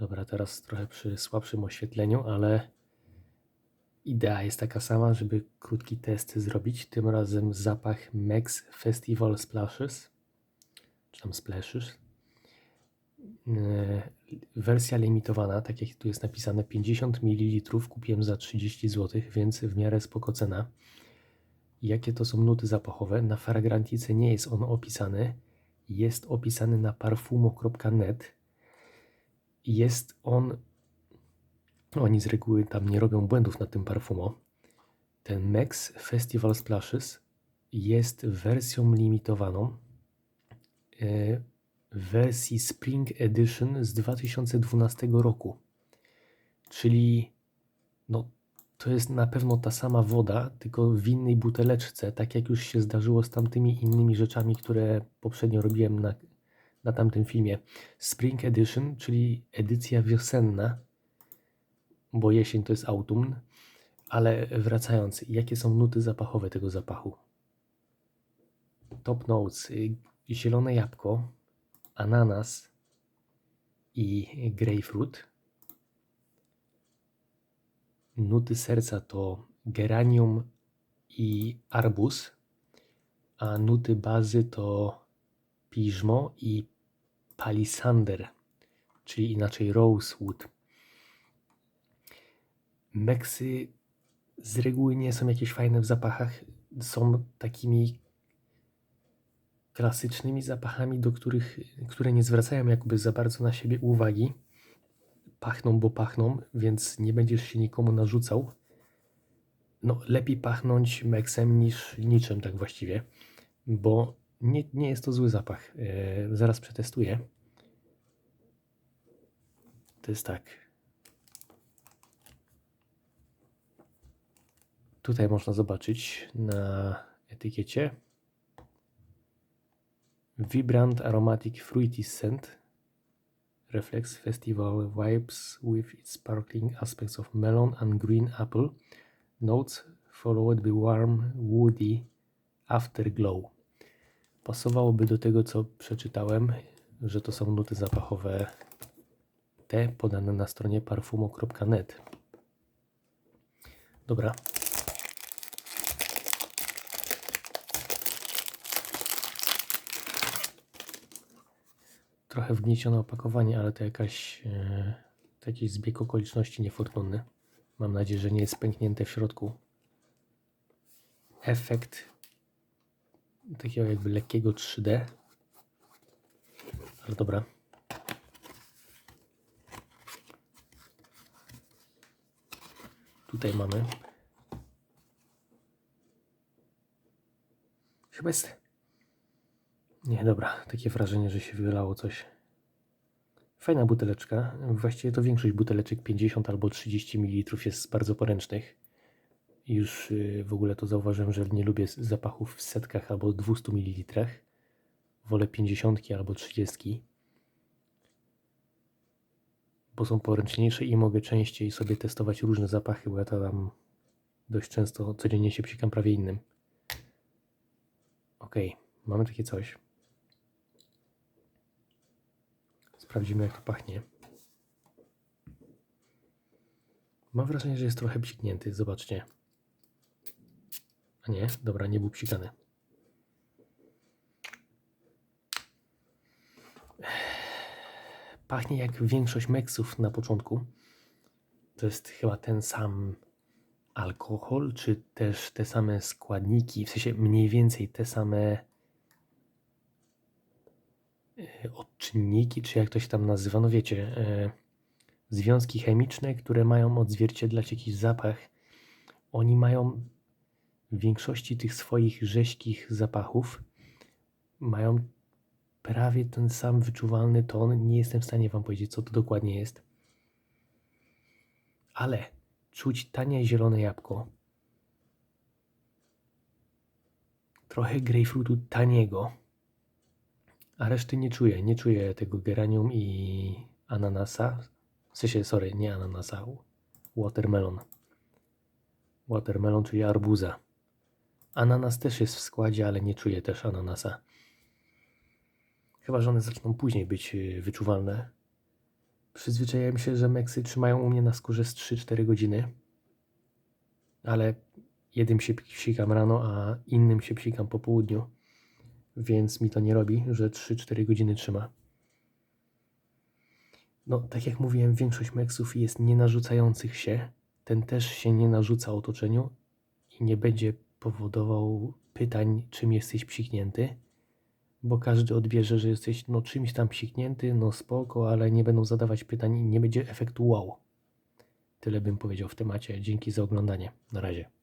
Dobra, teraz trochę przy słabszym oświetleniu, ale idea jest taka sama, żeby krótki test zrobić. Tym razem zapach Max Festival Splashes, czy tam Splashes. Yy, Wersja limitowana, tak jak tu jest napisane, 50 ml kupiłem za 30 zł, więc w miarę spoko cena. Jakie to są nuty zapachowe? Na Fragrantice nie jest on opisany. Jest opisany na parfumo.net. Jest on. Oni z reguły tam nie robią błędów na tym parfumo. Ten Max Festival Splashes jest wersją limitowaną. e, W wersji Spring Edition z 2012 roku. Czyli no, to jest na pewno ta sama woda, tylko w innej buteleczce, tak jak już się zdarzyło z tamtymi innymi rzeczami, które poprzednio robiłem na, na tamtym filmie. Spring Edition, czyli edycja wiosenna, bo jesień to jest autumn, ale wracając, jakie są nuty zapachowe tego zapachu? Top notes, y, zielone jabłko, ananas i grapefruit. Nuty serca to geranium i arbuz, a nuty bazy to piżmo i palisander, czyli inaczej rosewood. Meksy z reguły nie są jakieś fajne w zapachach, są takimi klasycznymi zapachami, do których, które nie zwracają jakby za bardzo na siebie uwagi pachną, bo pachną, więc nie będziesz się nikomu narzucał. No, lepiej pachnąć meksem niż niczym, tak właściwie, bo nie, nie jest to zły zapach. E, zaraz przetestuję. To jest tak. Tutaj można zobaczyć na etykiecie Vibrant Aromatic Fruity Scent reflects festival vibes with its sparkling aspects of melon and green apple. Notes followed by warm, woody afterglow. Pasowałoby do tego, co przeczytałem, że to są nuty zapachowe te podane na stronie parfumo.net. Dobra. Trochę wgniecione opakowanie, ale to jakaś e, to jakiś zbieg okoliczności niefortunny. Mam nadzieję, że nie jest pęknięte w środku. Efekt takiego jakby lekkiego 3D. Ale dobra. Tutaj mamy. Chyba jest. Nie, dobra. Takie wrażenie, że się wylało coś. Fajna buteleczka. Właściwie to większość buteleczek 50 albo 30 ml jest bardzo poręcznych. Już y, w ogóle to zauważyłem, że nie lubię zapachów w setkach albo 200 ml. Wolę 50 albo 30. Bo są poręczniejsze i mogę częściej sobie testować różne zapachy, bo ja tam dość często codziennie się psikam prawie innym. Ok, mamy takie coś. Sprawdzimy jak to pachnie. Mam wrażenie, że jest trochę psiknięty, zobaczcie. Nie, dobra, nie był psikany. Pachnie jak większość meksów na początku. To jest chyba ten sam alkohol, czy też te same składniki, w sensie mniej więcej te same e, odczynniki, czy jak to się tam nazywa, no wiecie, e, związki chemiczne, które mają odzwierciedlać jakiś zapach. Oni mają w większości tych swoich rzeźkich zapachów mają prawie ten sam wyczuwalny ton. Nie jestem w stanie Wam powiedzieć, co to dokładnie jest. Ale czuć tanie zielone jabłko. Trochę grejpfrutu taniego. A reszty nie czuję. Nie czuję tego geranium i ananasa. W sensie, sorry, nie ananasa. Watermelon. Watermelon, czyli arbuza. Ananas też jest w składzie, ale nie czuję też ananasa. Chyba, że one zaczną później być y, wyczuwalne. Przyzwyczaiłem się, że meksy trzymają u mnie na skórze z 3-4 godziny, ale jednym się psikam rano, a innym się psikam po południu, więc mi to nie robi, że 3-4 godziny trzyma. No, tak jak mówiłem, większość meksów jest nienarzucających się. Ten też się nie narzuca otoczeniu i nie będzie powodował pytań, czym jesteś psiknięty, bo każdy odbierze, że jesteś no, czymś tam psiknięty, no spoko, ale nie będą zadawać pytań i nie będzie efektu wow. Tyle bym powiedział w temacie. Dzięki za oglądanie. Na razie.